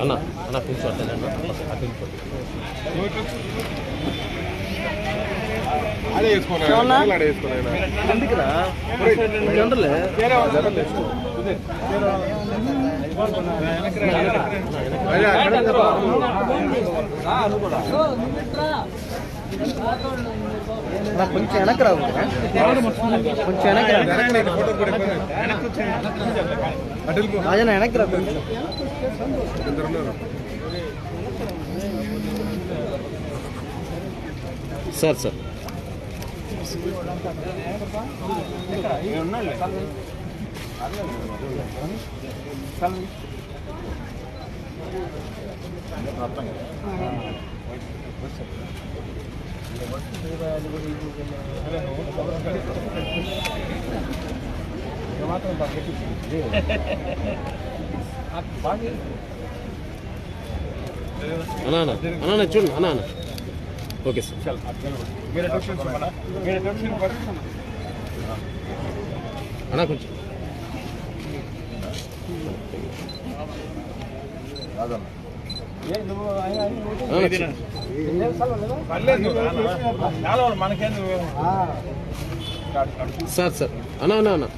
అన్న అన్న వేసుకోను ఆడే వేసుకోను ఎందుకురా జనరలే కొంచెం వెనక్కి రావు. కొంచెం వెనక్కి రా. ఫోటో కూడా అటు వెళ్ళిపో రాజన వెనక్కి రా కొంచెం. ఇద్దరు ఉన్నారు సార్ సార్. అన్నా మాత్రం అన్నా అన్నా చూడు అన్నా. అన్నా ఓకే సార్. అన్నా కొంచెం. కాదన్నా సార్ సార్. అన్నా అన్నా అన్నా.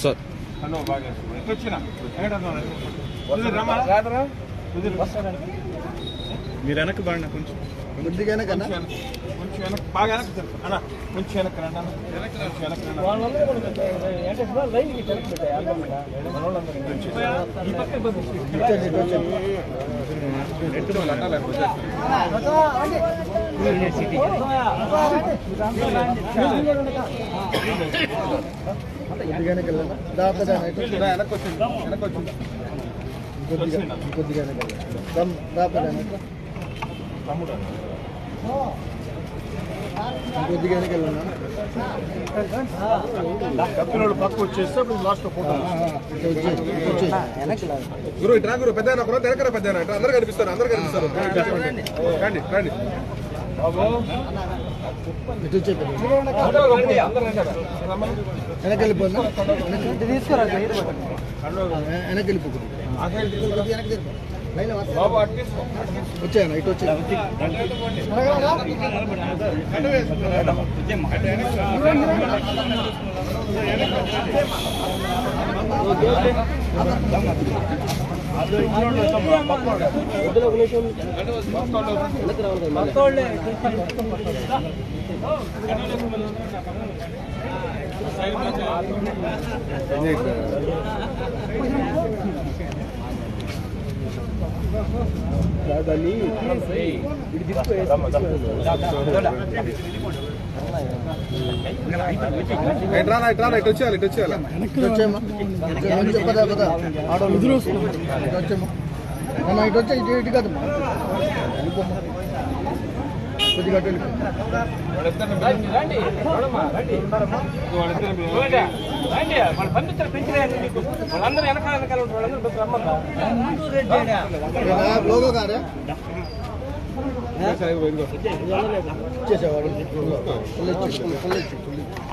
సార్. హలో బాగా మీరు వెనక బాగా కొంచెం. కొద్దిగానే కన్నా కొంచెం వెనక్కి బాగా వెనక్కి జరుపు. అన్న కొంచెం వెనక్కి రండి అన్న కొంచెం వెనక్కి రండి కొద్దిగానే వెళ్ళాలి దాపదా వెనక్కి వచ్చింది. వెనక్కి వచ్చింది. కొద్దిగా కొద్దిగానే దాపదా తమ్ముడు వాళ్ళు పక్క వచ్చేస్తే అప్పుడు లాస్ట్ ఫోటో గురు ఇట్రా గురు పెద్ద వెనకరా పెద్ద అందరు కనిపిస్తారు అందరు కనిపిస్తారు. రండి రండి. వెళ్ళిపోయిందా తీసుకురా బాబు అటు తీసుకో వచ్చాయన్న ఇటు వచ్చాయి ఇటు వచ్చేయాలి ఇటు వచ్చేయాలి ఇటు వచ్చాయమ్మా కొంచెం ఇటు వచ్చామ్మా ఇటు ఇటు ఇటు కదమ్మా వెళ్ళిపోమ్మా కొద్దిగా అటు వెళ్ళిపో ఏరా, లోగో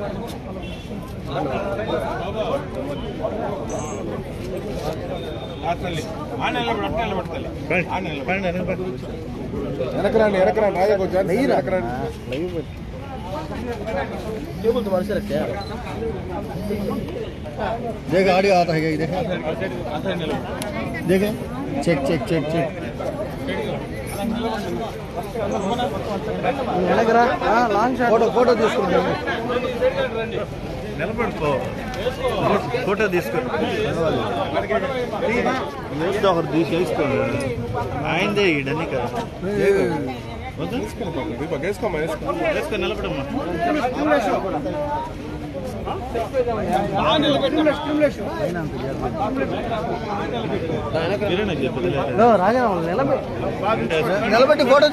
రా. వెనక రావాలా వెనక రండి వెనక రండి రాజా కొంచెం వెనక రండి देख ऑडियो आता है क्या देख देख check check check check long shot photo photo తీసుకుంటాను నిలబడుకో ఫోటో తీసుకో న్యూస్ ఒకరు తీసి వేసుకోండి ఆయనదే ఇడని కదా వద్దా? వేసుకో నిలబడమ్మా నిలబెట్టి. ఫోటో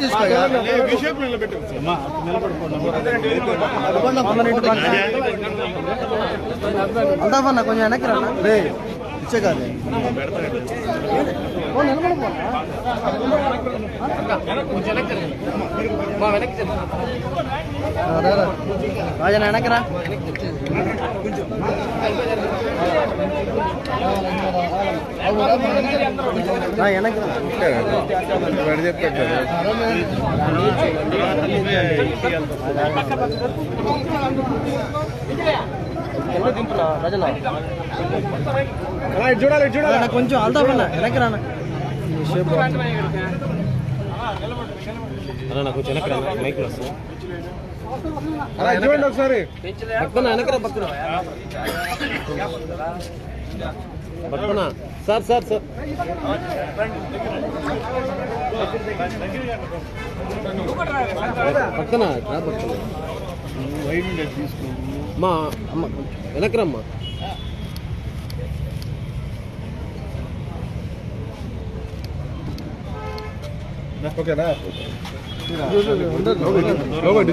పన్న కొంచెం వెనక్కి రా రే ఇచ్చే కాదు. రాజా వెనక్కి రా వెనక్కి చూడాలి చూడాలి కొంచెం అంతా పన్న వెనక్కి రానా చూడండి ఒకసారి. పక్కన వెనకరా పక్కన. పక్కన. Sir sir sir. పక్కన మా అమ్మ వెనకరమ్మా ఓకేనా లోగండి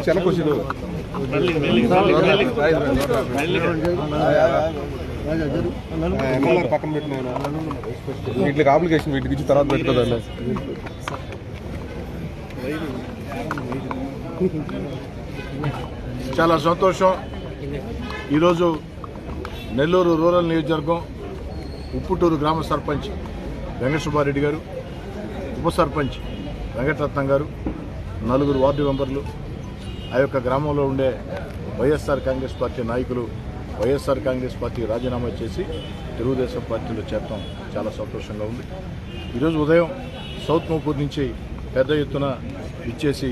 పక్కన పెట్టిన వీటికి అప్లికేషన్ వీటికి ఇచ్చి తర్వాత పెట్టుకోదండి. చాలా సంతోషం. ఈరోజు నెల్లూరు రూరల్ నియోజకవర్గం ఉప్పుటూరు గ్రామ సర్పంచ్ వెంకట సుబ్బారెడ్డి గారు ఉప సర్పంచ్ వెంకటరత్నం గారు నలుగురు వార్డు మెంబర్లు ఆ యొక్క గ్రామంలో ఉండే వైఎస్ఆర్ కాంగ్రెస్ పార్టీ నాయకులు వైఎస్ఆర్ కాంగ్రెస్ పార్టీ రాజీనామా చేసి తెలుగుదేశం పార్టీలో చేరటం చాలా సంతోషంగా ఉంది. ఈరోజు ఉదయం సౌత్ మోపూర్ నుంచి పెద్ద ఎత్తున ఇచ్చేసి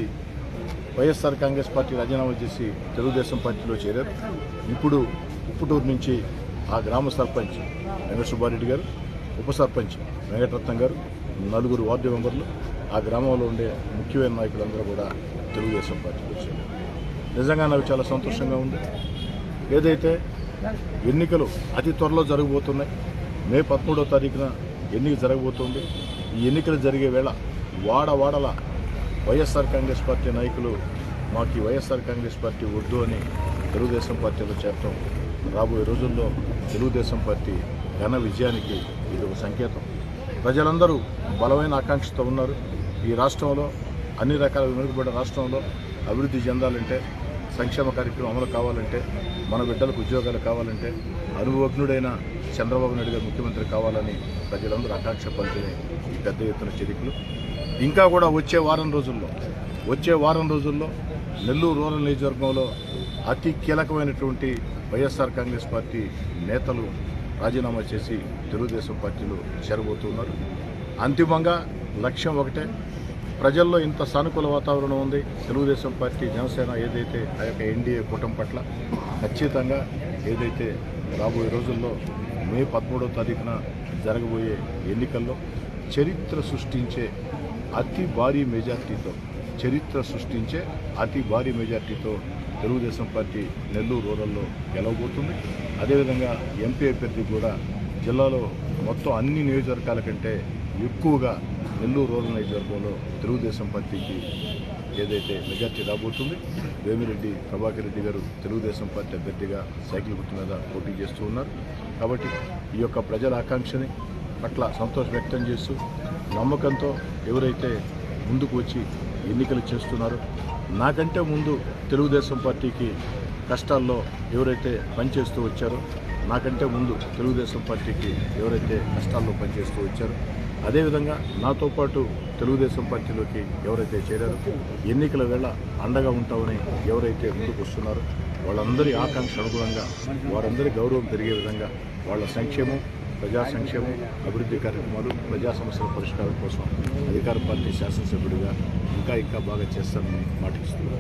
వైఎస్ఆర్ కాంగ్రెస్ పార్టీ రాజీనామా చేసి తెలుగుదేశం పార్టీలో చేరారు. ఇప్పుడు ఉప్పుటూరు నుంచి ఆ గ్రామ సర్పంచ్ వెంకట సుబ్బారెడ్డి గారు ఉప సర్పంచ్ వెంకటరత్నం గారు నలుగురు వార్డు మెంబర్లు ఆ గ్రామంలో ఉండే ముఖ్యమైన నాయకులందరూ కూడా తెలుగుదేశం పార్టీకి వచ్చారు. నిజంగా నాకు చాలా సంతోషంగా ఉంది. ఏదైతే ఎన్నికలు అతి త్వరలో జరగబోతున్నాయి మే పదమూడో తారీఖున ఎన్నిక జరగబోతుంది. ఈ ఎన్నికలు జరిగే వేళ వాడ వాడల వైఎస్ఆర్ కాంగ్రెస్ పార్టీ నాయకులు మాకు వైఎస్ఆర్ కాంగ్రెస్ పార్టీ వద్దు అని తెలుగుదేశం పార్టీలో చేరటం రాబోయే రోజుల్లో తెలుగుదేశం పార్టీ ఘన విజయానికి ఇది ఒక సంకేతం. ప్రజలందరూ బలమైన ఆకాంక్షతో ఉన్నారు. ఈ రాష్ట్రంలో అన్ని రకాల వెనుకబడిన రాష్ట్రంలో అభివృద్ధి చెందాలంటే సంక్షేమ కార్యక్రమం అమలు కావాలంటే మన బిడ్డలకు ఉద్యోగాలు కావాలంటే అనుభవజ్ఞుడైన చంద్రబాబు నాయుడు గారు ముఖ్యమంత్రి కావాలని ప్రజలందరూ ఆకాంక్ష పంచిన పెద్ద ఎత్తున చర్యలు ఇంకా కూడా వచ్చే వారం రోజుల్లో వచ్చే వారం రోజుల్లో నెల్లూరు రూరల్ నియోజకవర్గంలో అతి కీలకమైనటువంటి వైఎస్ఆర్ కాంగ్రెస్ పార్టీ నేతలు రాజీనామా చేసి తెలుగుదేశం పార్టీలో చేరబోతున్నారు. అంతిమంగా లక్ష్యం ఒకటే. ప్రజల్లో ఇంత సానుకూల వాతావరణం ఉంది. తెలుగుదేశం పార్టీ జనసేన ఏదైతే ఆ యొక్క ఎన్డీఏ కూటమి పట్ల ఖచ్చితంగా ఏదైతే రాబోయే రోజుల్లో మే పదమూడవ తారీఖున జరగబోయే ఎన్నికల్లో చరిత్ర సృష్టించే అతి భారీ మెజార్టీతో చరిత్ర సృష్టించే అతి భారీ మెజార్టీతో తెలుగుదేశం పార్టీ నెల్లూరు రూరల్లో గెలవబోతుంది. అదేవిధంగా ఎంపీ అభ్యర్థి కూడా జిల్లాలో మొత్తం అన్ని నియోజకవర్గాల కంటే ఎక్కువగా నెల్లూరు రూరల్ నియోజకవర్గంలో తెలుగుదేశం పార్టీకి ఏదైతే మెజార్టీ రాబోతుంది వేమిరెడ్డి ప్రభాకర్ రెడ్డి గారు తెలుగుదేశం పార్టీ అభ్యర్థిగా సైకిల్ గుర్తు మీద పోటీ చేస్తూ ఉన్నారు. కాబట్టి ఈ యొక్క ప్రజల ఆకాంక్షని పట్ల సంతోషం వ్యక్తం చేస్తూ నమ్మకంతో ఎవరైతే ముందుకు వచ్చి ఎన్నికలు చేస్తున్నారో నాకంటే ముందు తెలుగుదేశం పార్టీకి కష్టాల్లో ఎవరైతే పనిచేస్తూ వచ్చారో నాకంటే ముందు తెలుగుదేశం పార్టీకి ఎవరైతే కష్టాల్లో పనిచేస్తూ వచ్చారో అదేవిధంగా నాతో పాటు తెలుగుదేశం పార్టీలోకి ఎవరైతే చేరారో ఎన్నికల వేళ అండగా ఉంటామని ఎవరైతే ముందుకు వస్తున్నారో వాళ్ళందరి ఆకాంక్ష అనుగుణంగా వారందరి గౌరవం పెరిగే విధంగా వాళ్ళ సంక్షేమం ప్రజా సంక్షేమం అభివృద్ధి కార్యక్రమాలు ప్రజా సమస్యల పరిష్కారం కోసం అధికార పార్టీ శాసనసభ్యుడిగా ఇంకా ఇంకా బాగా చేస్తానని మాటిస్తున్నాను.